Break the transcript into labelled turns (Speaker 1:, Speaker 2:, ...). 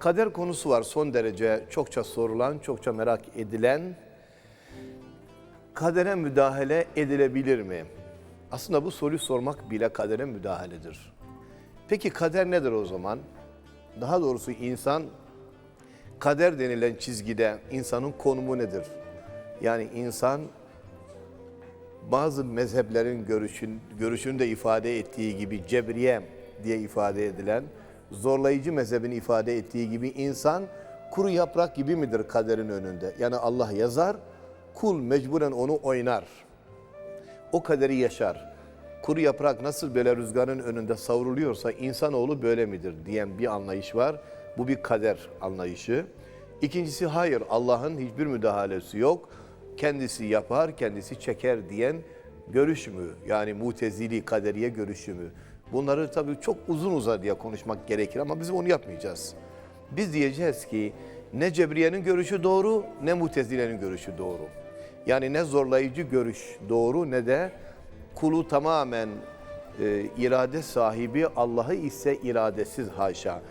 Speaker 1: Kader konusu var son derece çokça sorulan, çokça merak edilen. Kadere müdahale edilebilir mi? Aslında bu soruyu sormak bile kadere müdahaledir. Peki kader nedir o zaman? Daha doğrusu insan kader denilen çizgide insanın konumu nedir? Yani insan bazı mezheplerin görüşün, görüşünü de ifade ettiği gibi cebriye diye ifade edilen zorlayıcı mezhebin ifade ettiği gibi insan kuru yaprak gibi midir kaderin önünde? Yani Allah yazar, kul mecburen onu oynar. O kaderi yaşar. Kuru yaprak nasıl böyle rüzgarın önünde savruluyorsa insanoğlu böyle midir diyen bir anlayış var. Bu bir kader anlayışı. İkincisi hayır Allah'ın hiçbir müdahalesi yok. Kendisi yapar, kendisi çeker diyen görüş mü? Yani mutezili kaderiye görüşü mü? Bunları tabii çok uzun uzadıya konuşmak gerekir ama biz onu yapmayacağız. Biz diyeceğiz ki ne Cebriye'nin görüşü doğru ne Mutezile'nin görüşü doğru. Yani ne zorlayıcı görüş doğru ne de kulu tamamen e, irade sahibi Allah'ı ise iradesiz haşa.